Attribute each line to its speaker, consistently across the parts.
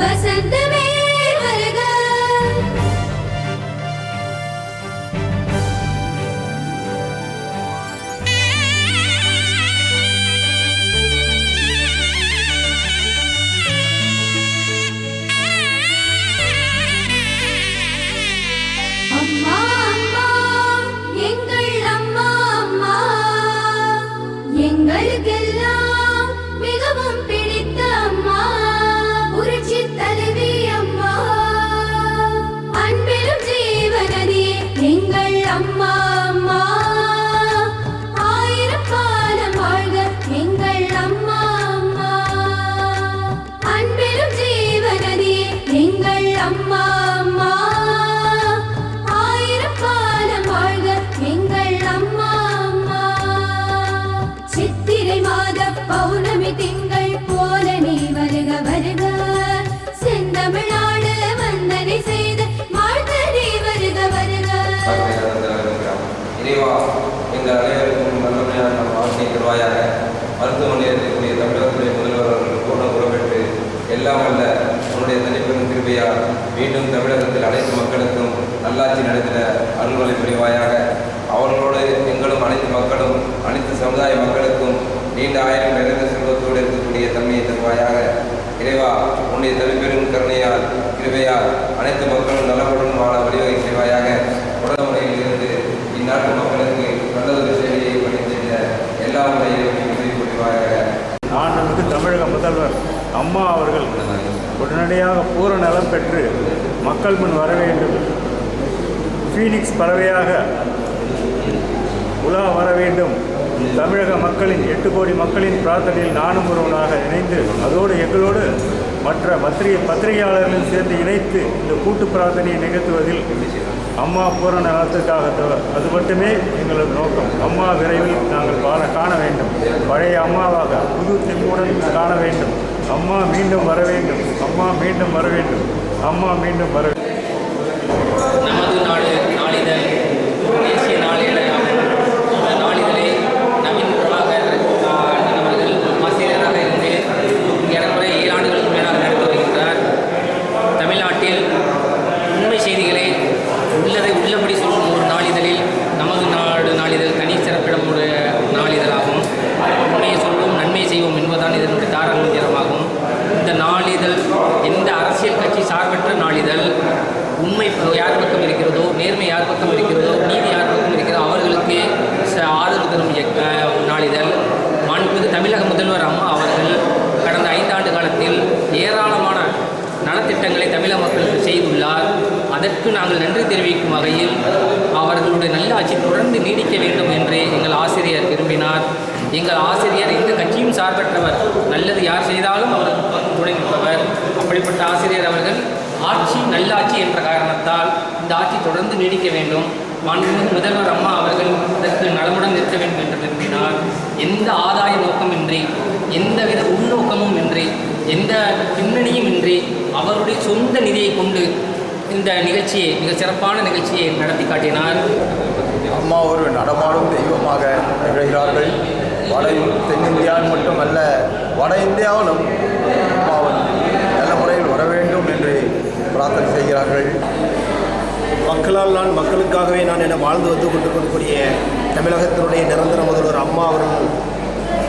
Speaker 1: வசந்த வருக
Speaker 2: இறைவா எங்கள் அனைவருக்கும் நல்லமையான நம் வாழ்க்கை தருவாயாக மருத்துவமனையில் இருக்கக்கூடிய தமிழகத்துடைய முதல்வர் அவர்கள் பூர்ண குறப்பெற்று எல்லாம் அல்ல உன்னுடைய தனிப்பெரும் கிருபையால் மீண்டும் தமிழகத்தில் அனைத்து மக்களுக்கும் நல்லாட்சி நடத்தின அருள்வலை புரிவாயாக. அவர்களோடு எங்களும் அனைத்து மக்களும் அனைத்து சமுதாய மக்களுக்கும் நீண்ட ஆயிரம் நிறைந்த செல்வத்தோடு இருக்கக்கூடிய தன்மையை தருவாயாக. இறைவா உன்னுடைய தனிப்பெரும் கருணையால் கிருபையால் அனைத்து மக்கள் நலமுடன் வாழ வழிவகை செய்வாயாக உடல்முறையில் இருந்து இந்நாட்டு மக்களுக்கு நல்லதொரு சேவையை பண்ணி செய்த எல்லா முறையிலும் உதவி புரிவாயாக
Speaker 3: மாண்புமிகு தமிழக முதல்வர் அம்மா அவர்கள் உடனடியாக பூரண நலம் பெற்று மக்கள் முன் வர வேண்டும். ஃபீனிக்ஸ் பறவையாக உலா வர வேண்டும். தமிழக மக்களின் எட்டு கோடி மக்களின் பிரார்த்தனையில் நானும் ஒருவனாக இணைந்து அதோடு எங்களோடு மற்ற பத்திரிகை பத்திரிகையாளர்களும் சேர்ந்து இணைத்து இந்த கூட்டு பிரார்த்தனையை நிகழ்த்துவதில் அம்மா பூரண நலத்துக்காக அது மட்டுமே எங்களது நோக்கம். அம்மா விரைவில் நாங்கள் காண காண வேண்டும். பழைய அம்மாவாக புது தெம்புடன் காண வேண்டும். அம்மா மீண்டும் வர வேண்டும். அம்மா மீண்டும் வர வேண்டும். அம்மா மீண்டும் வர
Speaker 4: நமது நாடு நாளிதழ் தேசிய நாளிதழாகும். இந்த நாளிதழை நவீன் பிரபாகர் ஆஹ், அவர்கள் ஆசிரியராக இருந்து ஏறக்குறைய ஏழு ஆண்டுகளுக்கு மேலாக நடத்தி வருகின்றார். தமிழ்நாட்டில் உண்மை செய்திகளை உள்ளதை உள்ளபடி சொல்லும் ஒரு நாளிதழில் நமது நாடு நாளிதழ் தனி சிறப்பிடமுடைய நாளிதழாகும். உண்மையை சொல்வோம் நன்மை செய்வோம் என்பதுதான் இதனுடைய தாரக முதல்வர் அம்மா அவர்கள் கடந்த ஐந்தாண்டு காலத்தில் ஏராளமான நலத்திட்டங்களை தமிழக மக்களுக்கு செய்துள்ளார். அதற்கு நாங்கள் நன்றி தெரிவிக்கும் வகையில் அவர்களுடைய நல்ல ஆட்சி தொடர்ந்து நீடிக்க வேண்டும் என்று எங்கள் ஆசிரியர் விரும்பினார். எங்கள் ஆசிரியர் எந்த கட்சியும் சார்பற்றவர் நல்லது யார் செய்தாலும் அவர் துணை நிற்பவர். அப்படிப்பட்ட ஆசிரியர் அவர்கள் ஆட்சி நல்லாட்சி என்ற காரணத்தால் இந்த ஆட்சி தொடர்ந்து நீடிக்க வேண்டும். மாண்புமிகு முதல்வர் அம்மா அவர்கள் இதற்கு நலமுடன் நிற்க வேண்டும் என்று விரும்பினால் எந்த ஆதாய நோக்கமின்றி எந்தவித உள்நோக்கமும் இன்றி எந்த பின்னணியும் இன்றி அவருடைய சொந்த நிதியை கொண்டு இந்த நிகழ்ச்சியை மிக சிறப்பான நிகழ்ச்சியை நடத்தி காட்டினார்.
Speaker 5: அம்மா ஒரு நடமாடும் தெய்வமாக நிகழ்கிறார்கள். வட தென்னிந்தியாவில் மட்டுமல்ல வட இந்தியாவிலும் அம்மா வந்து நல்ல முறையில் வர வேண்டும் என்று பிரார்த்தனை செய்கிறார்கள்.
Speaker 6: மக்களால் நான் மக்களுக்காகவே நான் என வாழ்ந்து வந்து கொண்டு கொண்டிருக்கக்கூடிய தமிழகத்தினுடைய நிரந்தர முதல்வர் அம்மா அவர்கள்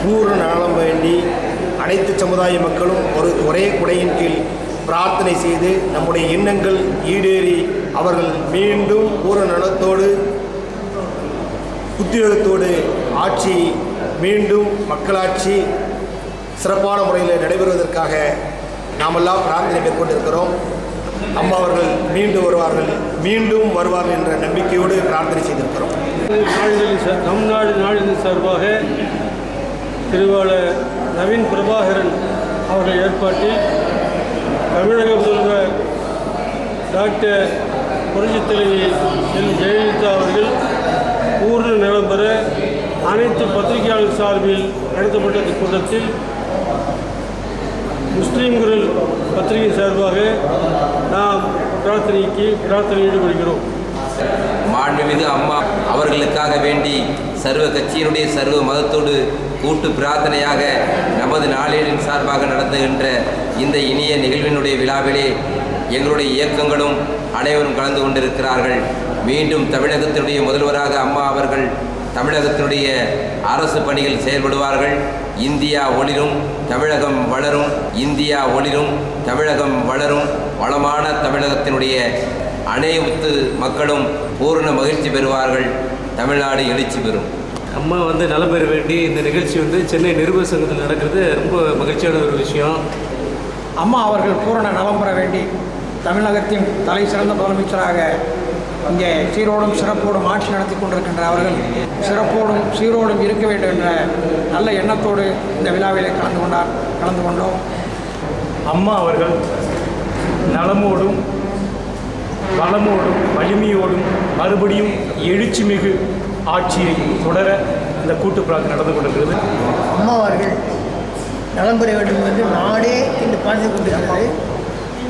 Speaker 6: பூர்ண நலம் வேண்டி அனைத்து சமுதாய மக்களும் ஒரு ஒரே குடையின் கீழ் பிரார்த்தனை செய்து நம்முடைய எண்ணங்கள் ஈடேறி அவர்கள் மீண்டும் பூர்ண நலத்தோடு உத்தியோகத்தோடு ஆட்சி மீண்டும் மக்களாட்சி சிறப்பான முறையில் நடைபெறுவதற்காக நாமெல்லாம் பிரார்த்தனை மேற்கொண்டிருக்கிறோம். அம்மா அவர்கள் மீண்டும் வருவார்கள் மீண்டும் வருவார்கள் என்ற நம்பிக்கையோடு பிரார்த்தனை செய்திருக்கிறோம்.
Speaker 7: நம் நாடு நாளிதழ் சார்பாக திருவாளர் நவீன் பிரபாகரன் அவர்கள் ஏற்பாட்டில் தமிழக முதல்வர் டாக்டர் புரட்சித் தலைவி எல் ஜெயலலிதா அவர்கள் பூர்ண நிலம் பெற அனைத்து பத்திரிகையாளர் சார்பில் நடத்தப்பட்ட இந்த கூட்டத்தில் முஸ்லீம் குரல் பத்திரிகை சார்பாக நாம் பிரார்த்தனைக்கு பிரார்த்தனை ஈடுபடுகிறோம்.
Speaker 2: மாண்புமிகு அம்மா அவர்களுக்காக வேண்டி சர்வ கட்சியினுடைய சர்வ மதத்தோடு கூட்டு பிரார்த்தனையாக நமது நாளேடின் சார்பாக நடத்துகின்ற இந்த இனிய நிகழ்வினுடைய விழாவிலே எங்களுடைய இயக்கங்களும் அனைவரும் கலந்து கொண்டிருக்கிறார்கள். மீண்டும் தமிழகத்தினுடைய முதல்வராக அம்மா அவர்கள் தமிழகத்தினுடைய அரசு பணிகள் செயல்படுவார்கள். இந்தியா ஒளிரும் தமிழகம் வளரும் இந்தியா ஒளிரும் தமிழகம் வளரும். வளமான தமிழகத்தினுடைய அனைத்து மக்களும் பூரண மகிழ்ச்சி பெறுவார்கள். தமிழ்நாடு எழுச்சி பெறும்.
Speaker 8: அம்மா வந்து நலம் பெற வேண்டி இந்த நிகழ்ச்சி வந்து சென்னை நிருபர் சங்கத்தில் நடக்கிறது ரொம்ப மகிழ்ச்சியான ஒரு விஷயம்.
Speaker 9: அம்மா அவர்கள் பூரண நலம் பெற வேண்டி தமிழகத்தின் தலை சிறந்த முதலமைச்சராக இங்கே சீரோடும் சிறப்போடும் ஆட்சி நடத்தி கொண்டிருக்கின்ற அவர்கள் சிறப்போடும் சீரோடும் இருக்க வேண்டும் என்ற நல்ல எண்ணத்தோடு இந்த விழாவிலே கலந்து கொண்டார் கலந்து கொண்டோம்.
Speaker 3: அம்மா அவர்கள் நலமோடும் வளமோடும் வலிமையோடும் மறுபடியும் எழுச்சிமிகு ஆட்சியை தொடர இந்த கூட்டு பிரார்த்தனை நடந்து கொண்டிருக்கிறது.
Speaker 10: அம்மா அவர்கள் நலம் பெற வேண்டும் என்று நாடே இன்று பார்த்து கொண்டிருக்கிறது.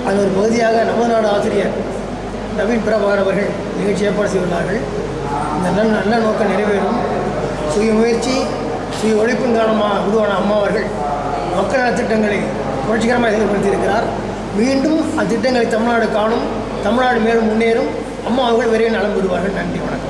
Speaker 10: அது ஒரு பகுதியாக நமது நாடு ஆசிரியர் நவீன் பிரபாகர் அவர்கள் நிகழ்ச்சி ஏற்பாடு செய்துள்ளார்கள். இந்த நல்ல நல்ல நோக்கம் நிறைவேறும். சுய முயற்சி சுய உழைப்பின் காரணமாக உருவான அம்மா அவர்கள் மக்கள் நலத்திட்டங்களை புரட்சிகரமாக செயல்படுத்தியிருக்கிறார். மீண்டும் அத்திட்டங்களை தமிழ்நாடு காணும் தமிழ்நாடு மேலும் முன்னேறும். அம்மா அவர்கள் விரைவில் நலம் பெறுவார்கள். நன்றி வணக்கம்.